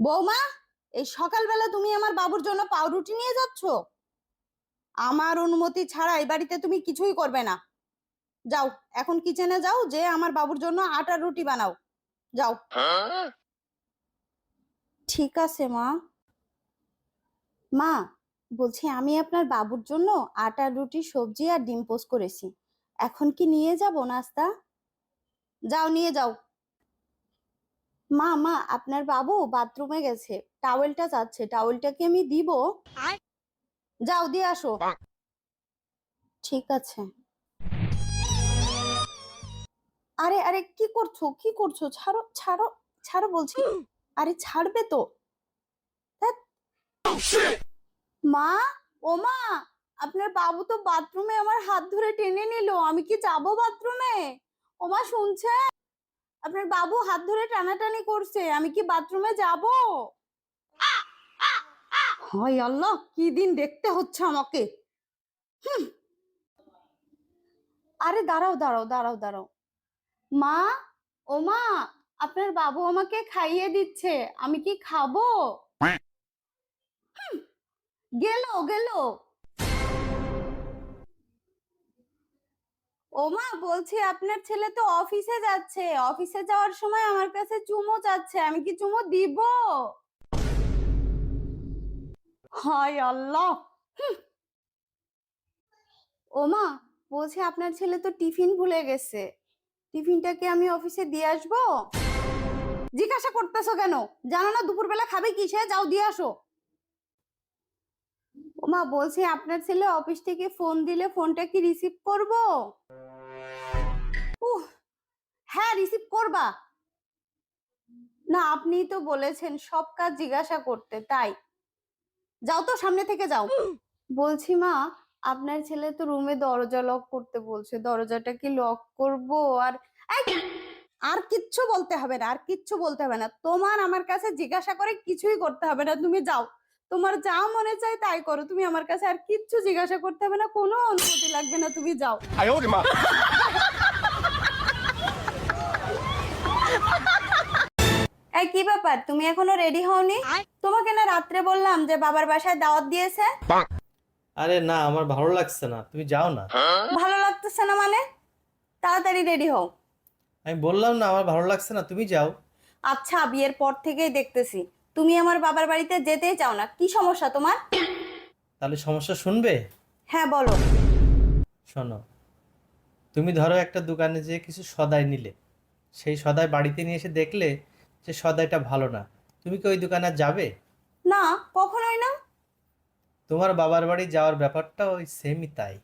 বৌমা, এই সকালবেলা তুমি আমার বাবুর জন্য পাউরুটি নিয়ে যাচ্ছ? আমার অনুমতি ছাড়া এই বাড়িতে তুমি কিছুই করবে না। যাও, এখন কিচেনে যাও যে আমার বাবুর জন্য আটার রুটি বানাও। যাও। ঠিক আছে, মা। মা, বলছি আমি আপনার বাবুর জন্য আটার রুটি, সবজি আর ডিম পোস্ট করেছি। এখন কি নিয়ে যাব নাস্তা? যাও, নিয়ে যাও। মা মা আপনার বাবু বাথরুমে গেছে। টাওয়েলটা যাচ্ছে টাওয়েলটা কি আমি দিব। যাও দিয়ে আসো। ঠিক আছে। আরে আরে কি করছ? কি করছ? ছাড়ো ছাড়ো ছাড়ো বলছি। আরে ছাড়বে তো। মা ও মা আপনার বাবু তো বাথরুমে আমার হাত ধরে টেনে নিল। আমি কি যাব বাথরুমে? ও মা শুনছে আপনার বাবু হাত ধরে টানাটানি করছে আমি কি বাথরুমে যাব? হায় আল্লাহ কি দিন দেখতে হচ্ছে আমাকে। আরে দাঁড়াও দাঁড়াও দাঁড়াও দাঁড়াও। মা ও মা আপনার বাবু আমাকে খাইয়ে দিচ্ছে আমি কি খাব? গেল গেল। ও মা বলছি আপনার ছেলে তো অফিসে যাচ্ছে। অফিসে যাওয়ার সময় আমার কাছে চুমো চাচ্ছে, আমি কি চুমো দিব? হায় আল্লাহ! ওমা, বলছি আপনার ছেলে তো টিফিন ভুলে গেছে। টিফিনটা কি আমি অফিসে দিয়ে আসব? জিজ্ঞাসা করতেছো কেন? জানো না দুপুরবেলা খাবে কিসে যাও দিয়ে আসো। ওমা, বলছি আপনার ছেলে অফিস থেকে ফোন দিলে ফোনটা কি রিসিভ করব? করবা? না, আপনিই তো বলেছেন সব কাজ জিজ্ঞাসা করতে, তাই। যাও তো, সামনে থেকে যাও। বলছি, মা, আপনার ছেলে তো রুমে দরজা লক করতে বলছে। দরজাটা কি লক করব? আর আর কিচ্ছু বলতে হবে না, আর কিচ্ছু বলতে হবে না। তোমার আমার কাছে জিজ্ঞাসা করে কিছুই করতে হবে না। তুমি যাও। তোমার যা মনে চাই তাই করো। তুমি আমার কাছে আর কিচ্ছু জিজ্ঞাসা করতে হবে না, কোনো অনুমতি লাগবে না। তুমি যাও। এই কি ব্যাপার? তুমি এখনও রেডি হওনি? তোমাকে না রাত্রে বললাম যে বাবার বাসায় দাওয়াত দিয়েছে। আরে না আমার ভালো লাগছে না। তুমি যাও না। ভালো লাগতেছে না মানে? তাড়াতাড়ি রেডি হও। আমি বললাম না আমার ভালো লাগছে না। তুমি যাও। আচ্ছা বিয়ের পর থেকেই দেখতেছি। তুমি আমার বাবার বাড়িতে যেতেই চাও না। কি সমস্যা তোমার? তাহলে সমস্যা শুনবে? হ্যাঁ বলো। শোনো তুমি ধরো একটা দোকানে যেয়ে কিছু সদাই নিলে। সেই সদাই বাড়িতে নিয়ে এসে দেখলে যে সদাইটা ভালো না। তুমি কি ওই দোকানে আর যাবে? না কখন হয় না? তোমার বাবার বাড়ি যাওয়ার ব্যাপারটা ওই সেমই তাই।